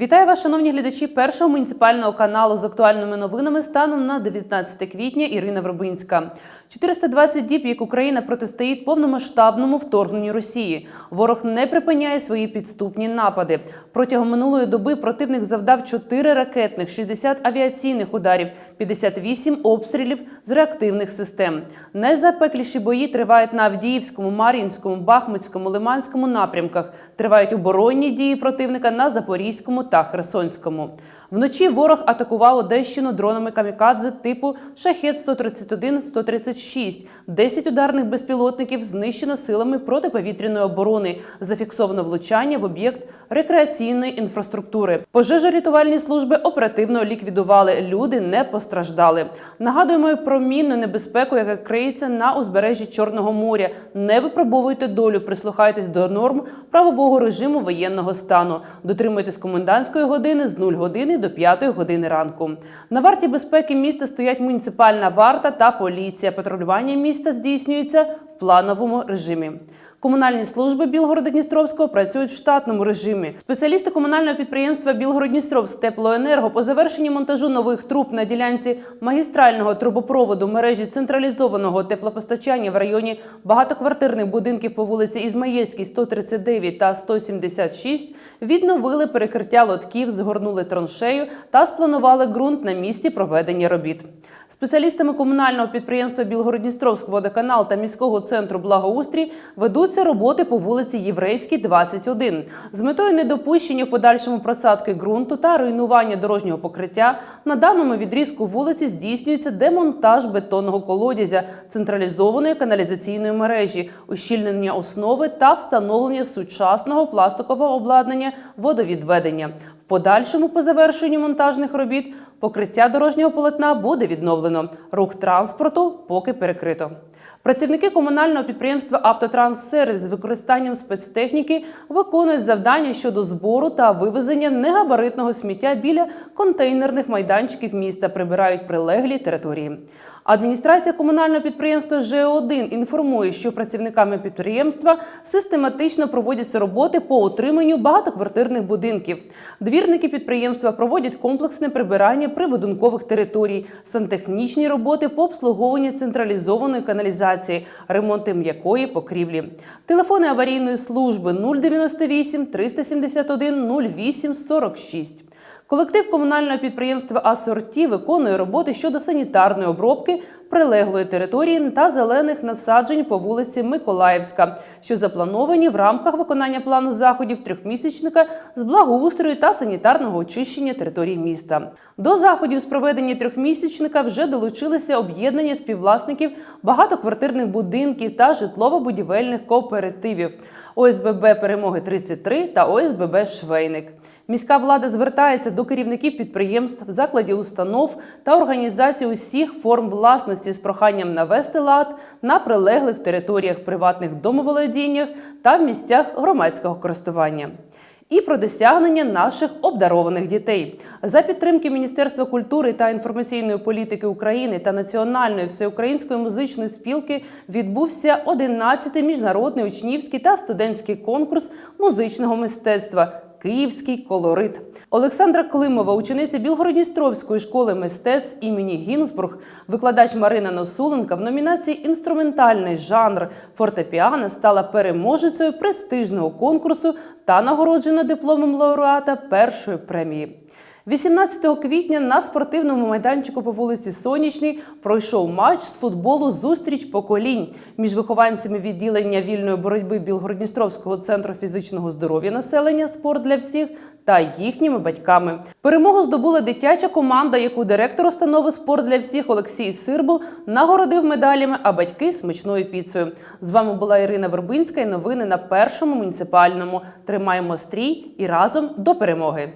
Вітаю вас, шановні глядачі першого муніципального каналу з актуальними новинами станом на 19 квітня. Ірина Вербинська. 420 діб, як Україна протистоїть повномасштабному вторгненню Росії. Ворог не припиняє свої підступні напади. Протягом минулої доби противник завдав 4 ракетних, 60 авіаційних ударів, 58 обстрілів з реактивних систем. Найзапекліші бої тривають на Авдіївському, Мар'їнському, Бахмутському, Лиманському напрямках. Тривають оборонні дії противника на Запорізькому та Херсонському. Вночі ворог атакував Одещину дронами камікадзе типу Шахет 131 136 10 ударних безпілотників знищено силами протиповітряної оборони. Зафіксовано влучання в об'єкт рекреаційної інфраструктури. Пожежорятувальні служби оперативно ліквідували. Люди не постраждали. Нагадуємо про мінну небезпеку, яка криється на узбережжі Чорного моря. Не випробовуйте долю, прислухайтесь до норм правового режиму воєнного стану. Дотримуйтесь комендантської години з 0 години до 5 години ранку. На варті безпеки міста стоять муніципальна варта та поліція. Патрулювання міста здійснюється в плановому режимі. Комунальні служби Білгорода-Дністровського працюють в штатному режимі. Спеціалісти комунального підприємства Білгород-Дністровськ теплоенерго по завершенні монтажу нових труб на ділянці магістрального трубопроводу мережі централізованого теплопостачання в районі багатоквартирних будинків по вулиці Ізмаїльській, 139 та 176 відновили перекриття лотків, згорнули траншею та спланували ґрунт на місці проведення робіт. Спеціалістами комунального підприємства Білгород-Дністровськ водоканал та міського центру благоустрій ведуться роботи по вулиці Єврейській, 21. З метою недопущення в подальшому просадки ґрунту та руйнування дорожнього покриття на даному відрізку вулиці здійснюється демонтаж бетонного колодязя, централізованої каналізаційної мережі, ущільнення основи та встановлення сучасного пластикового обладнання водовідведення. В подальшому по завершенню монтажних робіт покриття дорожнього полотна буде відновлено. Рух транспорту поки перекрито. Працівники комунального підприємства «Автотранссервіс» з використанням спецтехніки виконують завдання щодо збору та вивезення негабаритного сміття біля контейнерних майданчиків міста, прибирають прилеглі території. Адміністрація комунального підприємства «ЖЕ-1» інформує, що працівниками підприємства систематично проводяться роботи по утриманню багатоквартирних будинків. Двірники підприємства проводять комплексне прибирання прибудинкових територій, сантехнічні роботи по обслуговуванню централізованої каналізації, ремонти м'якої покрівлі. Телефони аварійної служби 098 371 08 46. Колектив комунального підприємства Асорті виконує роботи щодо санітарної обробки прилеглої території та зелених насаджень по вулиці Миколаївська, що заплановані в рамках виконання плану заходів трьохмісячника з благоустрою та санітарного очищення території міста. До заходів з проведення трьохмісячника вже долучилися об'єднання співвласників багатоквартирних будинків та житлово-будівельних кооперативів ОСББ Перемоги 33 та ОСББ Швейник. Міська влада звертається до керівників підприємств, закладів установ та організацій усіх форм власності з проханням навести лад на прилеглих територіях приватних домоволодіннях та в місцях громадського користування. І про досягнення наших обдарованих дітей за підтримки Міністерства культури та інформаційної політики України та Національної всеукраїнської музичної спілки відбувся 11-й міжнародний учнівський та студентський конкурс музичного мистецтва. Київський колорит Олександра Климова, учениця Білгородністровської школи мистецтв імені Гінзбург, викладач Марина Носуленка в номінації Інструментальний жанр фортепіано стала переможецею престижного конкурсу та нагороджена дипломом лауреата першої премії. 18 квітня на спортивному майданчику по вулиці Сонячній пройшов матч з футболу Зустріч поколінь між вихованцями відділення вільної боротьби Білгородністровського центру фізичного здоров'я населення Спорт для всіх та їхніми батьками. Перемогу здобула дитяча команда, яку директор установи спорт для всіх Олексій Сирбул нагородив медалями, а батьки смачною піцею. З вами була Ірина Вербинська і новини на першому муніципальному. Тримаємо стрій і разом до перемоги.